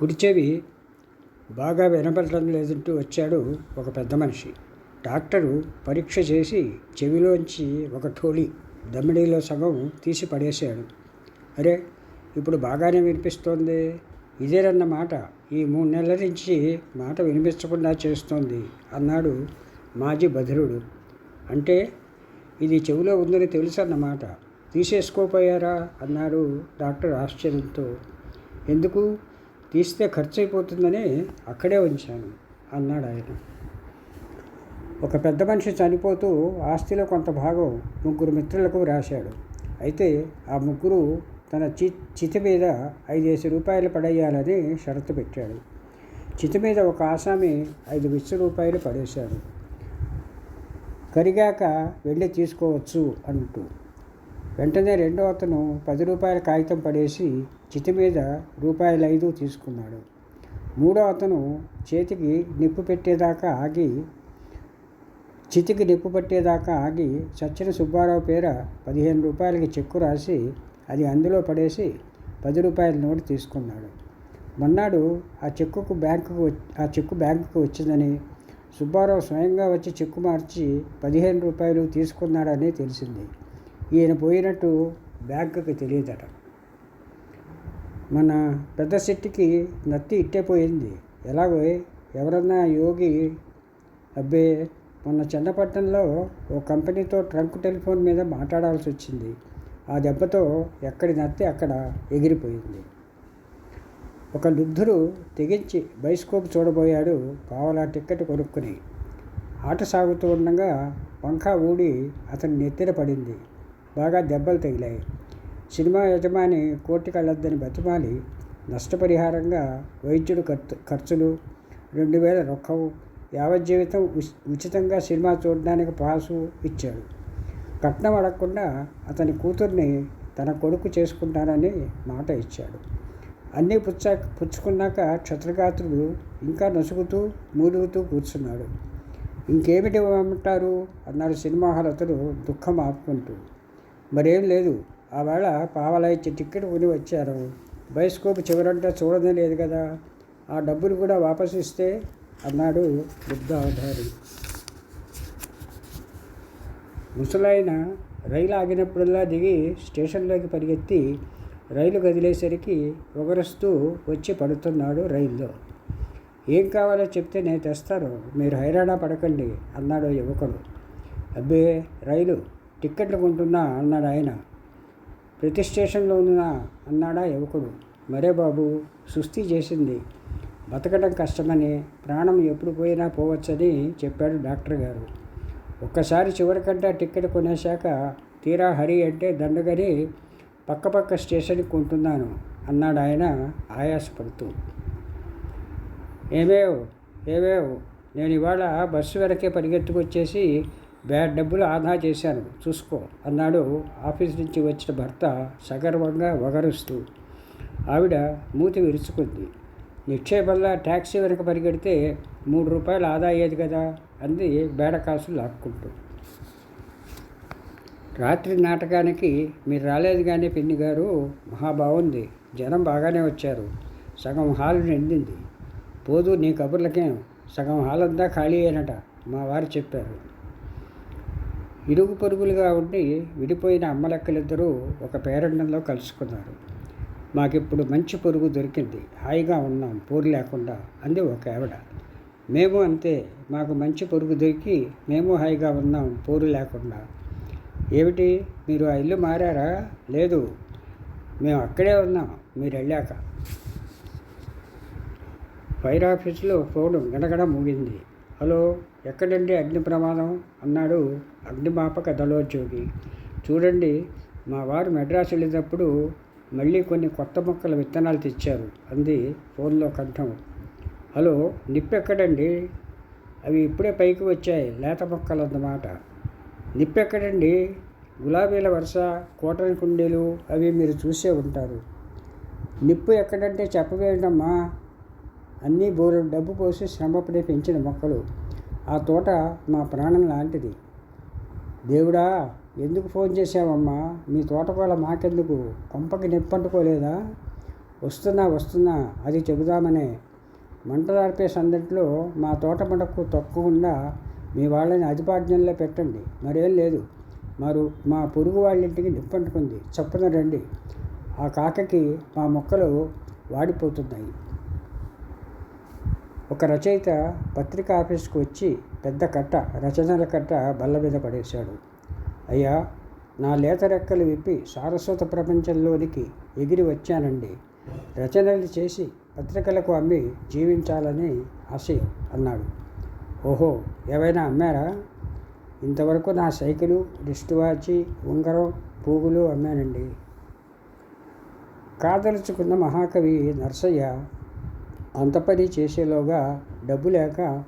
కుడి చెవి బాగా వినపడటం లేదంటూ వచ్చాడు ఒక పెద్ద మనిషి. డాక్టరు పరీక్ష చేసి చెవిలోంచి ఒక ఠోలి దమ్మిడీలో సగం తీసి పడేశాడు. అరే ఇప్పుడు బాగానే వినిపిస్తోంది. ఇదేనన్నమాట ఈ మూడు నెలల నుంచి మాట వినిపించకుండా చేస్తోంది అన్నాడు మాజీ బధిరుడు అంటే ఇది చెవిలో ఉందని తెలుసు అన్నమాట తీసేసుకోపోయారా? అన్నాడు డాక్టర్ ఆశ్చర్యంతో. ఎందుకు? తీస్తే ఖర్చు అయిపోతుందని అక్కడే ఉంచాను అన్నాడు ఆయన. ఒక పెద్ద మనిషి చనిపోతూ ఆస్తిలో కొంత భాగం ముగ్గురు మిత్రులకు రాశాడు అయితే ఆ ముగ్గురు తన చి చితి మీద ఐదేసి రూపాయలు పడేయాలని షరతు పెట్టాడు. చితి మీద ఒక ఆసామి ఐదు విశ్వ రూపాయలు పడేశాడు. కరిగాక వెళ్ళి తీసుకోవచ్చు అంటూ. వెంటనే రెండో అతను పది రూపాయల కాగితం పడేసి చితి మీద రూపాయలు ఐదు తీసుకున్నాడు. మూడో అతను చేతికి నిప్పు పెట్టేదాకా ఆగి చితికి నిప్పు పట్టేదాకా ఆగి సచ్చిన సుబ్బారావు పేర పదిహేను రూపాయలకి చెక్కు రాసి అది అందులో పడేసి పది రూపాయల నోటు తీసుకున్నాడు. మొన్నాడు ఆ చెక్కుకు బ్యాంకుకు ఆ చెక్కు బ్యాంకుకు వచ్చిందని సుబ్బారావు స్వయంగా వచ్చి చెక్కు మార్చి పదిహేను రూపాయలు తీసుకున్నాడని తెలిసింది. ఈయన పోయినట్టు బ్యాంకుకి తెలియదట. మన పెద్ద శెట్టికి నత్తి ఇట్టే పోయింది. ఎలాగో ఎవరన్నా యోగి అబ్బే మొన్న చెన్నపట్నంలో ఓ కంపెనీతో ట్రంక్ టెలిఫోన్ మీద మాట్లాడాల్సి వచ్చింది. ఆ దెబ్బతో ఎక్కడి నత్తి అక్కడ ఎగిరిపోయింది. ఒక లుబ్ధుడు తెగించి బైస్కోప్ చూడబోయాడు పావలా టిక్కెట్ కొనుక్కుని. ఆట సాగుతూ ఉండగా పంఖా ఊడి అతని నెత్తిన పడింది. బాగా దెబ్బలు తగిలాయి. సినిమా యజమాని కోర్టుకు వెళ్ళొద్దని బతిమాలి నష్టపరిహారంగా వైద్యుడు ఖర్చు ఖర్చులు రెండు వేల రొక్కం యావజ్జీవితం ఉచితంగా సినిమా చూడడానికి పాసు ఇచ్చాడు. కట్నం అడగకుండా అతని కూతుర్ని తన కొడుకు చేసుకుంటానని మాట ఇచ్చాడు. అన్నీ పుచ్చా పుచ్చుకున్నాక క్షత్రగాత్రుడు ఇంకా నసుగుతూ మూలుగుతూ కూర్చున్నాడు. ఇంకేమిటి ఇవ్వమంటారు అన్నాడు సినిమా హాల్ అతడు దుఃఖం ఆపుకుంటూ. మరేం లేదు ఆవేళ వేళ పావలా ఇచ్చి టిక్కెట్ కొని వచ్చారు. బయోస్కోప్ చివరంటే చూడదే లేదు కదా. ఆ డబ్బులు కూడా వాపసు ఇస్తే అన్నాడు బుద్ధ ముసలాయన రైలు ఆగినప్పుడల్లా దిగి స్టేషన్లోకి పరిగెత్తి రైలు కదిలేసరికి ఒకరుస్తూ వచ్చి పడుతున్నాడు రైల్లో. ఏం కావాలో చెప్తే నేను తెస్తాను మీరు హైరాణ పడకండి అన్నాడు యువకుడు. అబ్బే రైలు టిక్కెట్లు కొంటున్నా అన్నాడు ఆయన. ప్రతి స్టేషన్లో అన్నాడా యువకుడు. మరే బాబు సుస్థి చేసింది. బతకడం కష్టమని ప్రాణం ఎప్పుడు పోయినా పోవచ్చని చెప్పాడు డాక్టర్ గారు. ఒక్కసారి చివరికంటే టిక్కెట్ కొనేశాక తీరా హరి అంటే దండగని పక్కపక్క స్టేషన్కి కొంటున్నాను అన్నాడు ఆయన ఆయాసపడుతూ. ఏమేవ్? ఏమేవ్? నేను ఇవాళ బస్సు వెనకే పరిగెత్తుకొచ్చేసి బ్యాడ్ డబ్బులు ఆదా చేశాను. చూసుకో అన్నాడు ఆఫీస్ నుంచి వచ్చిన భర్త సగర్వంగా వగరుస్తూ. ఆవిడ మూతి విరుచుకుంది. నిక్షేపంలా ట్యాక్సీ వెనక పరిగెడితే మూడు రూపాయలు ఆదా అయ్యేది కదా అంది కాసులు లాక్కుంటూ. రాత్రి నాటకానికి మీరు రాలేదు కానీ పిన్ని గారు మహా బాగుంది జనం బాగానే వచ్చారు. సగం హాల్ నిండింది. పోదు నీ కబుర్లకేం? సగం హాల్ అంతా ఖాళీ అయినట మా వారు చెప్పారు. ఇరుగు పొరుగులుగా ఉండి విడిపోయిన అమ్మలెక్కలిద్దరూ ఒక పేరండంలో కలుసుకున్నారు. మాకిప్పుడు మంచి పొరుగు దొరికింది. హాయిగా ఉన్నాం. పూరు లేకుండా అంది ఒక ఆవిడ. మేము అంతే. మాకు మంచి పొరుగు దొరికి మేము హాయిగా ఉన్నాం. పూరు లేకుండా. ఏమిటి? మీరు ఆ ఇల్లు మారారా? లేదు. మేము అక్కడే ఉన్నాం. మీరు వెళ్ళాక. ఫైర్ ఆఫీస్లో ఫోన్ గడగడ ముగింది. హలో? ఎక్కడండి అగ్ని ప్రమాదం? అన్నాడు అగ్నిమాపక దళోద్యోగి. చూడండి మా వారు మెడ్రాస్ వెళ్ళేటప్పుడు మళ్ళీ కొన్ని కొత్త మొక్కల విత్తనాలు తెచ్చారు అంది ఫోన్లో కంఠం. హలో నిప్పెక్కడండి? అవి ఇప్పుడే పైకి వచ్చాయి లేత మొక్కలు అన్నమాట నిప్పెక్కడండి? గులాబీల వరుస కోటరి కుండీలు అవి మీరు చూసే ఉంటారు. నిప్పు ఎక్కడంటే చెప్పవేయడమ్మా అన్నీ బోరు డబ్బు పోసి శ్రమపడి పెంచిన మొక్కలు. ఆ తోట మా ప్రాణం లాంటిది. దేవుడా ఎందుకు ఫోన్ చేసావమ్మా మీ తోటకోల మాకెందుకు? కొంపకి నిప్పంటుకోలేదా? వస్తున్నా వస్తున్నా అది చెబుదామనే. మంటలార్పే సందట్లో మా తోట పంటకు తొక్కకుండా మీ వాళ్ళని అధిపాజ్ఞంలో పెట్టండి. మరేం లేదు. మరు మా పొరుగు వాళ్ళ ఇంటికి నిప్పంటుకుంది. చప్పున రండి. ఆ కాకకి మా మొక్కలు వాడిపోతున్నాయి. ఒక రచయిత పత్రిక ఆఫీస్కి వచ్చి పెద్ద కట్ట రచనల కట్ట బల్ల మీద పడేశాడు. అయ్యా నా లేత రెక్కలు విప్పి సారస్వత ప్రపంచంలోనికి ఎగిరి వచ్చానండి. రచనలు చేసి పత్రికలకు అమ్మి జీవించాలని ఆశయం అన్నాడు. ఓహో ఏవైనా అమ్మారా? ఇంతవరకు నా సైకిలు రిస్ట్ వాచి ఉంగరం పూగులు అమ్మానండి. కాదలుచుకున్న మహాకవి నర్సయ్య అంత పని చేసేలోగా డబ్బు లేక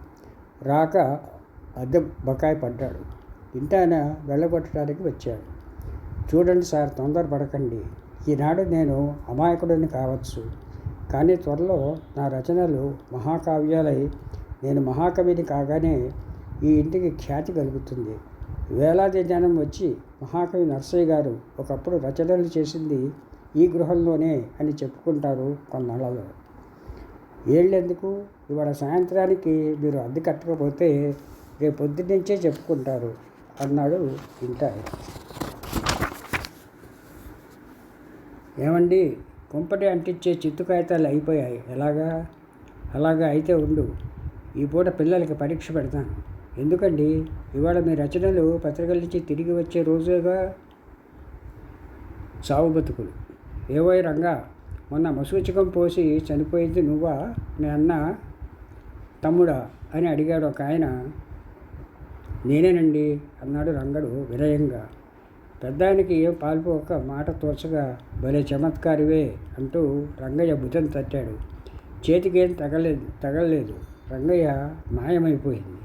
రాక అద్దె బకాయి పడ్డాడు. ఇంటాయన వెళ్ళగొట్టడానికి వచ్చాడు. చూడండి సార్ తొందరపడకండి. ఈనాడు నేను అమాయకుడిని కావచ్చు. కానీ త్వరలో నా రచనలు మహాకావ్యాలై నేను మహాకవిని కాగానే ఈ ఇంటికి ఖ్యాతి కలుగుతుంది. వేలాది జనం వచ్చి మహాకవి నర్సయ్య గారు ఒకప్పుడు రచనలు చేసింది ఈ గృహంలోనే అని చెప్పుకుంటారు కొన్నాళ్ళలో. ఏళ్ళెందుకు? ఇవాళ సాయంత్రానికి మీరు అద్దె కట్టకపోతే రేపు పొద్దున్నుంచే చెప్పుకుంటారు అన్నాడు ఇంటాయన ఏమండి? కుంపటి అంటించే చిత్తు కాగితాలు అయిపోయాయి. ఎలాగా? అలాగా అయితే ఉండు. ఈ పూట పిల్లలకి పరీక్ష పెడతాను. ఎందుకండి? ఇవాళ మీ రచనలు పత్రికల నుంచి తిరిగి వచ్చే రోజుగా? సావు బతుకులు. ఏవోయ్ రంగా! మొన్న మసూచకం పోసి చనిపోయింది నువ్వా? మీ అన్న తమ్ముడా? అని అడిగాడు ఒక ఆయన. నేనేనండి అన్నాడు రంగడు వినయంగా. పెద్దానికి ఏం పాల్పోక మాట తోచగా భలే చమత్కారివే అంటూ రంగయ్య భుజం తట్టాడు. చేతికేం తగలేదు తగలలేదు రంగయ్య మాయమైపోయింది.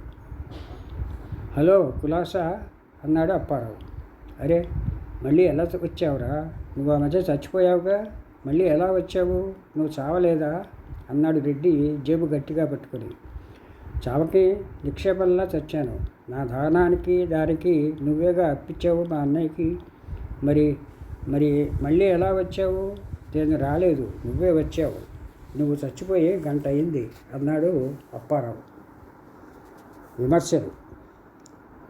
హలో కులాసా అన్నాడు అప్పారావు. అరే మళ్ళీ ఎలా వచ్చావురా? నువ్వు ఆ మధ్య చచ్చిపోయావుగా? మళ్ళీ ఎలా వచ్చావు? నువ్వు చావలేదా? అన్నాడు రెడ్డి జేబు గట్టిగా పట్టుకొని. చావకి నిక్షేపంలా చచ్చాను. నా దానానికి దానికి నువ్వేగా అప్పించావు మా అన్నయ్యకి? మరి మరి మళ్ళీ ఎలా వచ్చావు? నేను రాలేదు నువ్వే వచ్చావు. నువ్వు చచ్చిపోయి గంట అయింది అన్నాడు అప్పారావు. విమర్శలు.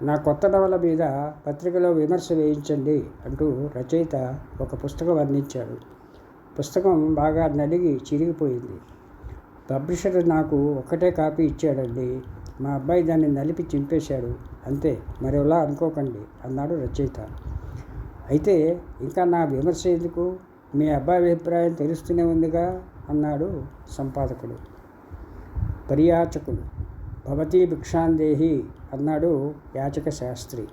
నా కొత్త నవల మీద పత్రికలో విమర్శ వేయించండి అంటూ రచయిత ఒక పుస్తకం అందించాడు. పుస్తకం బాగా నలిగి చిరిగిపోయింది. పబ్లిషర్ నాకు ఒక్కటే కాపీ ఇచ్చాడండి. మా అబ్బాయి దాన్ని నలిపి చింపేశాడు. అంతే మరోలా అనుకోకండి అన్నాడు రచయిత. అయితే ఇంకా నా విమర్శ ఎందుకు? మీ అబ్బాయి అభిప్రాయం తెలుస్తూనే ఉందిగా అన్నాడు సంపాదకుడు. పర్యాచకుడు. భవతీ భిక్షాందేహి అన్నాడు యాచక శాస్త్రి.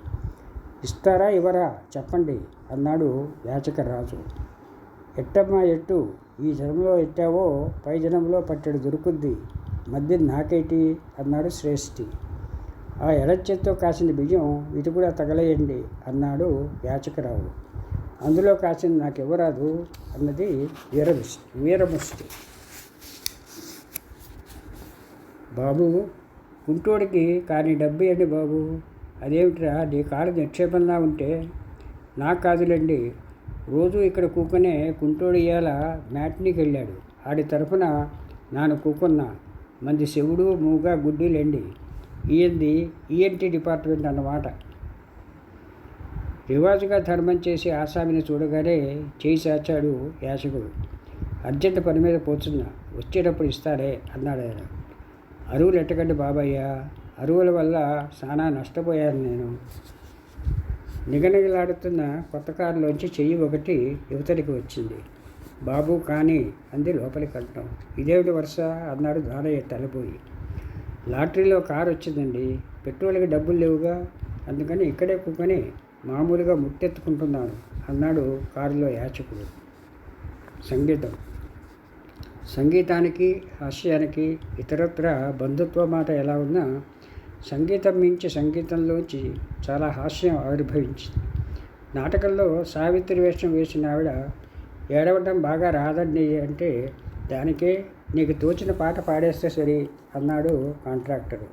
ఇస్తారా ఇవరా చెప్పండి అన్నాడు యాచక రాజు ఎట్టమ్మా ఎట్టు? ఈ జనంలో ఎట్టావో? పై జనంలో పట్టెడు దొరుకుద్ది. మధ్య నాకేటి? అన్నాడు శ్రేష్ఠి. ఆ ఎడచెత్తో కాసిన బియ్యం ఇటు కూడా తగలేయండి అన్నాడు యాచకరావు. అందులో కాసిన నాకు ఇవ్వరాదు అన్నది వీరముష్టి వీరముష్టి. బాబు గుంటూడికి కానీ డబ్బు ఇవ్వండి బాబు? అదేమిట్రా నీ కాళ్ళ నిక్షేపంలా ఉంటే? నాకు కాదులేండి రోజు ఇక్కడ కూకునే కుంటోడు ఇయాల మ్యాట్నీకి వెళ్ళాడు. ఆడి తరఫున నాను కూకున్నా మంది శివుడు మూగ గుడ్డీలండి ఈయంది ఈఎన్టీ డిపార్ట్మెంట్ అన్నమాట. రివాజుగా ధర్మం చేసి ఆసామిని చూడగానే చేయి చాచాడు యాచకుడు అర్జెంట్ పని మీద పోతున్నా వచ్చేటప్పుడు ఇస్తాడే అన్నాడు ఆయన. అరువులు ఎట్టకండి బాబయ్య అరువుల వల్ల చాలా నష్టపోయాను నేను. నిగనిగలాడుతున్న కొత్త కారులోంచి చెయ్యి ఒకటి యువతడికి వచ్చింది. బాబు కానీ అంది లోపలికి అంటాం ఇదేమిటి వరుస? అన్నాడు దానయ్య తలపోయి. లాటరీలో కారు వచ్చిందండి. పెట్రోల్కి డబ్బులు లేవుగా? అందుకని ఇక్కడే కూకొని మామూలుగా ముట్టెత్తుకుంటున్నాను అన్నాడు కారులో యాచకుడు. సంగీతం. సంగీతానికి హాస్యానికి ఇతరత్ర బంధుత్వ మాట ఎలా ఉన్నా సంగీతం మించి సంగీతంలోంచి చాలా హాస్యం ఆవిర్భవించింది. నాటకంలో సావిత్రి వేషం వేసిన ఆవిడ ఏడవటం బాగా రాదండి అంటే దానికే నీకు తోచిన పాట పాడేస్తే సరే అన్నాడు కాంట్రాక్టరు.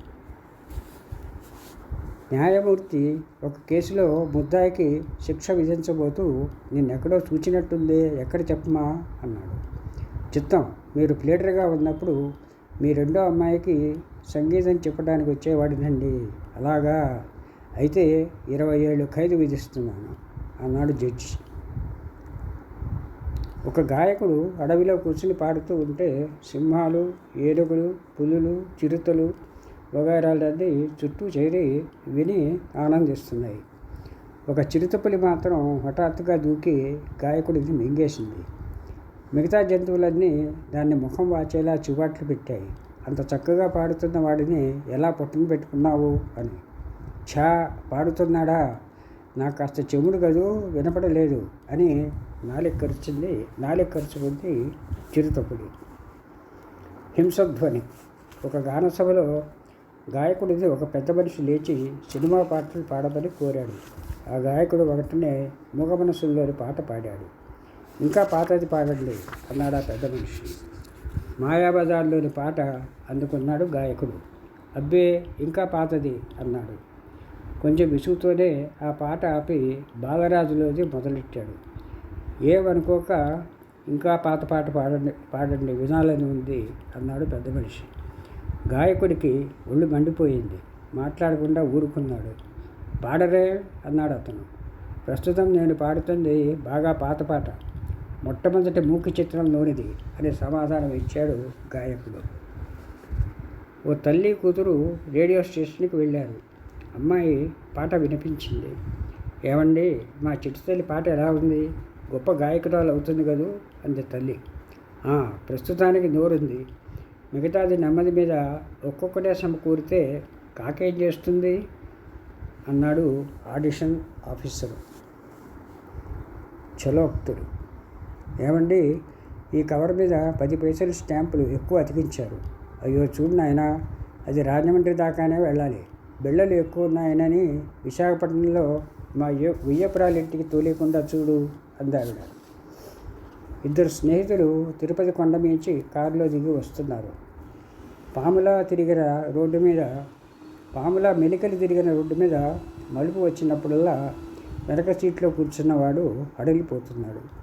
న్యాయమూర్తి ఒక కేసులో ముద్దాయికి శిక్ష విధించబోతూ నిన్నెక్కడో చూచినట్టుందే ఎక్కడ చెప్పమా అన్నాడు. చిత్తం మీరు ప్లేటర్గా ఉన్నప్పుడు మీ రెండో అమ్మాయికి సంగీతం చెప్పడానికి వచ్చేవాడినండి. అలాగా అయితే ఇరవై ఏళ్ళు ఖైదు విధిస్తున్నాను. అన్నాడు జడ్జి. ఒక గాయకుడు అడవిలో కూర్చుని పాడుతూ ఉంటే సింహాలు ఏనుగులు పులులు చిరుతలు వగైరాలన్నీ చుట్టూ చేరి విని ఆనందిస్తున్నాయి. ఒక చిరుతపులి మాత్రం హఠాత్తుగా దూకి గాయకుడిని మింగేసింది. మిగతా జంతువులన్నీ దాన్ని ముఖం వాచేలా చివాట్లు పెట్టాయి. అంత చక్కగా పాడుతున్న వాడిని ఎలా పుట్టను పెట్టుకున్నావు అని. ఛా పాడుతున్నాడా? నాకు కాస్త చెముడు కదూ వినపడలేదు అని నాలెక్కరిచింది నాలెక్కరుచుకుంది చిరుతప్పుడు హింసధ్వని. ఒక గానసభలో గాయకుడిది ఒక పెద్ద మనిషి లేచి సినిమా పాటలు పాడమని కోరాడు. ఆ గాయకుడు ఒకటినే మూగ మనసుల్లోని పాట పాడాడు. ఇంకా పాతది పాడండి అన్నాడు ఆ పెద్ద మనిషి. మాయాబజార్లోని పాట అందుకున్నాడు గాయకుడు. అబ్బే ఇంకా పాతది అన్నాడు. కొంచెం విసుగుతోనే ఆ పాట ఆపి బాలరాజులోది మొదలెట్టాడు. ఏమనుకోక ఇంకా పాత పాట పాడండి పాడండి వినాలని ఉంది అన్నాడు పెద్ద మనిషి. గాయకుడికి ఒళ్ళు మండిపోయింది. మాట్లాడకుండా ఊరుకున్నాడు. పాడరే అన్నాడు అతను. ప్రస్తుతం నేను పాడుతుంది బాగా పాత పాట. మొట్టమొదటి మూకి చిత్రంలోనిది అని సమాధానం ఇచ్చాడు గాయకుడు. ఓ తల్లి కూతురు రేడియో స్టేషన్కి వెళ్ళారు. అమ్మాయి పాట వినిపించింది. ఏమండి మా చిట్టి తల్లి పాట ఎలా ఉంది? గొప్ప గాయకురాలు అవుతుంది కదూ? అంది తల్లి. ప్రస్తుతానికి నోరుంది. మిగతాది నెమ్మది మీద ఒక్కొక్కటే సమకూరితే కాకేం చేస్తుంది? అన్నాడు ఆడిషన్ ఆఫీసరు. చలోక్తుడు ఏమండి? ఈ కవర్ మీద పది పైసలు స్టాంపులు ఎక్కువ అతికించారు. అయ్యో చూడు నాయనా అది రాజమండ్రి దాకానే వెళ్ళాలి. బిళ్ళలు ఎక్కువ ఉన్నాయనని విశాఖపట్నంలో మా ఉయ్య- తోలేకుండా చూడు అందావిడ ఇద్దరు స్నేహితులు తిరుపతి కొండ మించి కారులో దిగి వస్తున్నారు. పాములా తిరిగిన రోడ్డు మీద పాములా మెలికలు తిరిగిన రోడ్డు మీద మలుపు వచ్చినప్పుడల్లా వెనక సీట్లో కూర్చున్నవాడు అడిగిపోతున్నాడు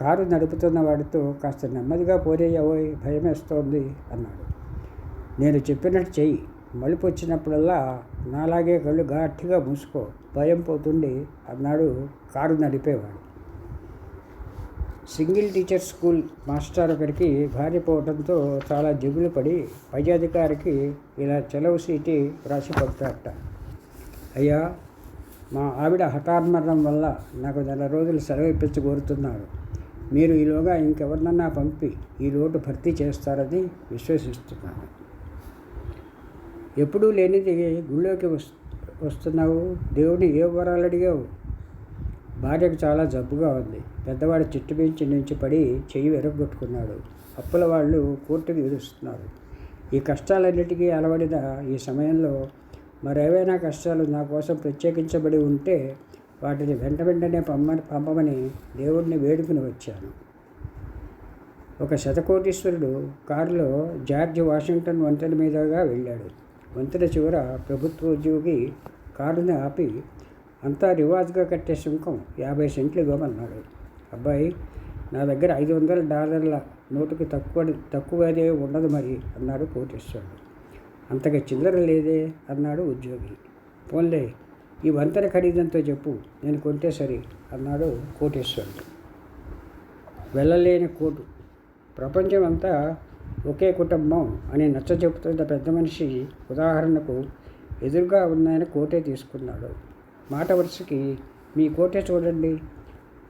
కారు నడుపుతున్న వాడితో కాస్త నెమ్మదిగా పోరేయవోయ్ భయమేస్తోంది అన్నాడు. నేను చెప్పినట్టు చెయ్యి. మలుపు వచ్చినప్పుడల్లా నాలాగే కళ్ళు గట్టిగా మూసుకో. భయం పోతుంది అన్నాడు కారు నడిపేవాడు. సింగిల్ టీచర్ స్కూల్ మాస్టర్ ఒకరికి భార్య పోవడంతో చాలా జిగులు పడి పై అధికారికి ఇలా చెలవు సీటి రాసి పంపారట. అయ్యా మా ఆవిడ హఠాన్మరణం వల్ల నాకు నెల రోజులు సెలవు ఇప్పించి కోరుతున్నారు మీరు ఈలోగా ఇంకెవరినన్నా పంపి ఈ లోటు భర్తీ చేస్తారని విశ్వసిస్తున్నాను. ఎప్పుడూ లేనిది గుళ్ళోకి వస్తు వస్తున్నావు? దేవుని ఏ వరాలు అడిగావు? భార్యకు చాలా జబ్బుగా ఉంది. పెద్దవాడు చిట్టు మించి నుంచి పడి చెయ్యి వెరగొట్టుకున్నాడు అప్పుల వాళ్ళు కోర్టుకు విధిస్తున్నారు ఈ కష్టాలన్నిటికీ అలవడిన ఈ సమయంలో మరేవైనా కష్టాలు నా కోసం ప్రత్యేకించబడి ఉంటే వాటిని వెంట వెంటనే పంపని పంపమని దేవుడిని వేడుకుని వచ్చాను. ఒక శతకోటీశ్వరుడు కారులో జార్జ్ వాషింగ్టన్ వంతెన మీదుగా వెళ్ళాడు. వంతెన చివర ప్రభుత్వ ఉద్యోగి కారుని ఆపి అంతా రివాజ్గా కట్టే సుంకం యాభై సెంట్లు ఇవ్వమన్నాడు. అబ్బాయి నా దగ్గర ఐదు వందల డాలర్ల నోటుకి తక్కువ తక్కువదే ఉండదు మరి అన్నాడు కోటేశ్వరుడు. అంతగా చిల్లర లేదే అన్నాడు ఉద్యోగి. పోన్లే ఈ వంతెన ఖరీదంతో చెప్పు. నేను కొంటే సరి అన్నాడు కోటేశ్వరుడు. వెళ్ళలేని కోటు. ప్రపంచం అంతా ఒకే కుటుంబం అని నచ్చ చెబుతున్న పెద్ద మనిషి ఉదాహరణకు ఎదురుగా ఉన్నాయని కోటే తీసుకున్నాడు. మాట వరుసకి మీ కోటే చూడండి.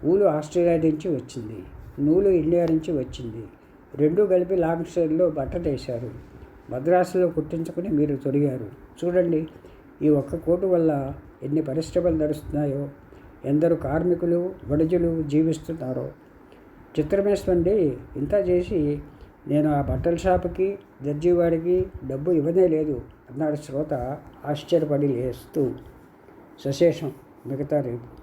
ఊలు ఆస్ట్రేలియా నుంచి వచ్చింది. నూలు ఇండియా నుంచి వచ్చింది. రెండూ కలిపి లాంగ్ స్టైల్లో బట్టలేశారు మద్రాసులో కుట్టించుకుని మీరు తొడిగారు. చూడండి ఈ ఒక్క కోటు వల్ల ఎన్ని పరిశ్రమలు నడుస్తున్నాయో ఎందరు కార్మికులు వణిజులు జీవిస్తున్నారో. చిత్రమేస్తండి ఇంత చేసి నేను ఆ బట్టల షాపుకి దర్జీవాడికి డబ్బు ఇవ్వనే లేదు అన్నాడు శ్రోత ఆశ్చర్యపడి లేస్తూ. సశేషం మిగతా రేపు.